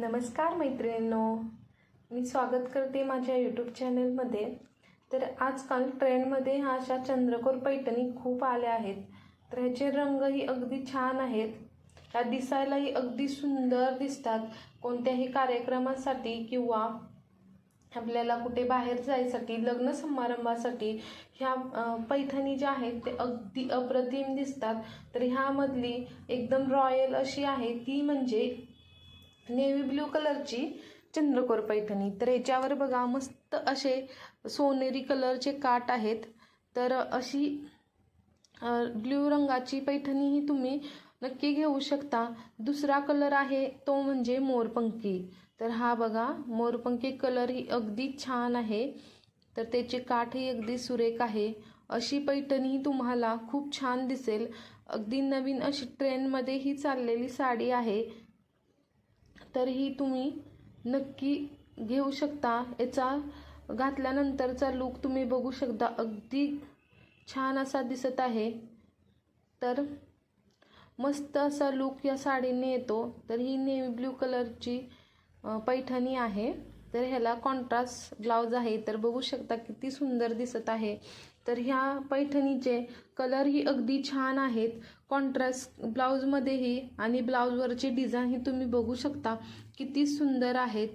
नमस्कार मैत्रिणींनो. मी स्वागत करते माझ्या यूट्यूब चॅनलमध्ये तर आजकाल ट्रेंडमध्ये ह्या अशा चंद्रकोर पैठणी खूप आल्या आहेत. तर ह्याचे रंगही अगदी छान आहेत. त्या दिसायलाही अगदी सुंदर दिसतात. कोणत्याही कार्यक्रमासाठी किंवा आपल्याला कुठे बाहेर जायसाठी लग्न समारंभासाठी ह्या पैठणी ज्या आहेत ते अगदी अप्रतिम दिसतात. तर ह्यामधली एकदम रॉयल अशी आहे. ती म्हणजे नेव्ही ब्ल्यू कलरची चंद्रकोर पैठणी. तर याच्यावर बघा मस्त असे सोनेरी कलरचे काट आहेत. तर अशी ब्ल्यू रंगाची पैठणी ही तुम्ही नक्की घेऊ शकता. दुसरा कलर आहे तो म्हणजे मोरपंखी. तर हा बघा मोरपंखी कलर ही अगदी छान आहे. तर त्याचे काठही अगदी सुरेख आहे. अशी पैठणी तुम्हाला खूप छान दिसेल. अगदी नवीन अशी ट्रेंडमध्ये ही चाललेली साडी आहे. तर ही तुम्ही नक्की घेऊ शकता. याचा घातल्यानंतरचा लूक तुम्ही बघू शकता. अगदी छान असा दिसत आहे. तर मस्त असा लूक या साडीने येतो. तर ही नेव्ही ब्ल्यू कलरची पैठणी आहे. तर ह्याला कॉन्ट्रास्ट ब्लाऊज आहे. तर बघू शकता किती सुंदर दिसत आहे. तर ह्या पैठणीचे कलरही अगदी छान आहेत. कॉन्ट्रास्ट ब्लाऊजमध्येही आणि ब्लाऊजवरची डिझाईन ही तुम्ही बघू शकता. किती सुंदर आहेत.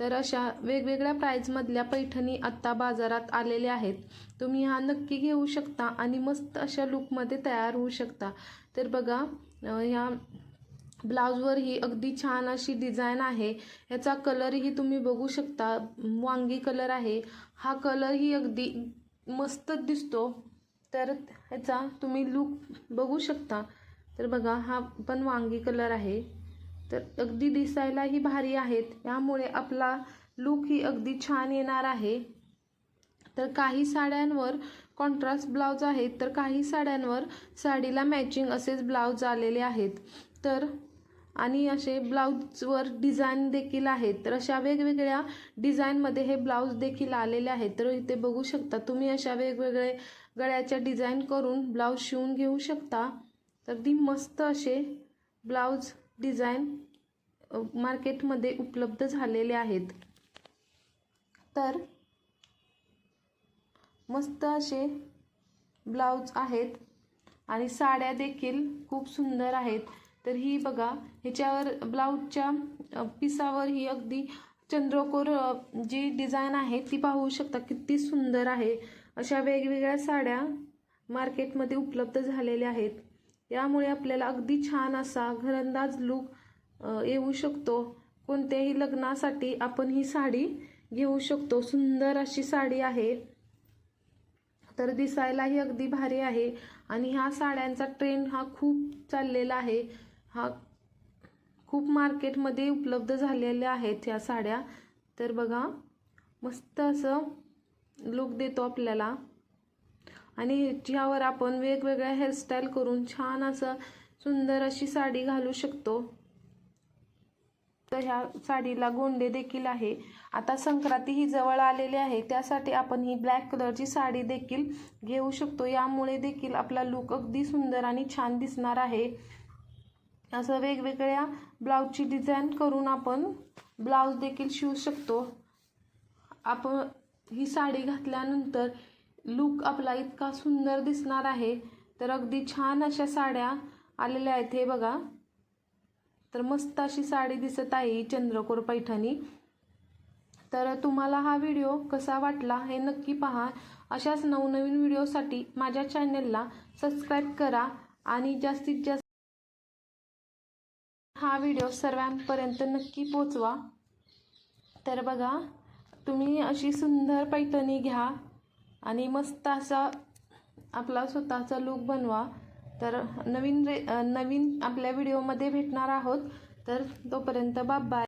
तर अशा वेगवेगळ्या प्राईजमधल्या पैठणी आत्ता बाजारात आलेल्या आहेत. तुम्ही ह्या नक्की घेऊ शकता आणि मस्त अशा लुकमध्ये तयार होऊ शकता. तर बघा ह्या ब्लाऊजवरही अगदी छान अशी डिझाईन आहे. ह्याचा कलरही तुम्ही बघू शकता. वांगी कलर आहे. हा कलरही अगदी मस्तच दिसतो. तर ह्याचा तुम्ही लूक बघू शकता. तर बघा हा पण वांगी कलर आहे. तर अगदी दिसायलाही भारी आहेत. यामुळे आपला लूक ही अगदी छान येणार आहे. तर काही साड्यांवर कॉन्ट्रास्ट ब्लाऊज आहेत. तर काही साड्यांवर साडीला मॅचिंग असेच ब्लाऊज आलेले आहेत. तर आणि असे ब्लाऊजवर डिझाईन देखील आहेत. तर अशा वेगवेगळ्या डिझाईनमध्ये हे ब्लाऊज देखील आलेले आहेत. तर इथे बघू शकता तुम्ही अशा वेगवेगळे गळ्याच्या डिझाईन करून ब्लाऊज शिवून घेऊ शकता. तर ती मस्त असे ब्लाऊज डिझाईन मार्केटमध्ये उपलब्ध झालेले आहेत. तर मस्त असे ब्लाऊज आहेत आणि साड्या देखील खूप सुंदर आहेत. तर ही बघा ह्याच्यावर ब्लाऊजच्या पिसावर ही अगदी चंद्रकोर जी डिझाईन आहे ती पाहू शकता किती सुंदर आहे. अशा वेगवेगळ्या साड्या मार्केटमध्ये उपलब्ध झालेल्या आहेत. यामुळे आपल्याला अगदी छान असा घरंदाज लूक येऊ शकतो. कोणत्याही लग्नासाठी आपण ही साडी घेऊ शकतो. सुंदर अशी साडी आहे. तर दिसायलाही अगदी भारी आहे. आणि ह्या साड्यांचा ट्रेंड हा खूप चाललेला आहे. हा खूप मार्केटमध्ये उपलब्ध झालेल्या आहेत ह्या साड्या. तर बघा मस्त असं लुक देतो आपल्याला. आणि ह्याच्यावर आपण वेगवेगळ्या हेअरस्टाईल करून छान असं सुंदर अशी साडी घालू शकतो. तर ह्या साडीला गोंडे देखील आहे. आता संक्रांती ही जवळ आलेली आहे त्यासाठी आपण ही ब्लॅक कलरची साडी देखील घेऊ शकतो. यामुळे देखील आपला लुक अगदी सुंदर आणि छान दिसणार आहे. असं वेगवेगळ्या ब्लाऊजची डिझाईन करून आपण ब्लाऊज देखील शिवू शकतो. आपण ही साडी घातल्यानंतर लूक आपला इतका सुंदर दिसणार आहे. तर अगदी छान अशा साड्या आलेल्या आहेत हे बघा. तर मस्त अशी साडी दिसत आहे चंद्रकोर पैठणी. तर तुम्हाला हा व्हिडिओ कसा वाटला हे नक्की पहा. अशाच नवनवीन व्हिडिओसाठी माझ्या चॅनलला सबस्क्राईब करा आणि जास्तीत जास्त हा व्हिडिओ सर्वांपर्यंत नक्की पोचवा. तर बघा तुम्ही अशी सुंदर पैठणी घ्या आणि मस्त असा आपला स्वतःचा लूक बनवा. तर नवीन रे नवीन आपल्या व्हिडिओमध्ये भेटणार आहोत. तर तोपर्यंत बाय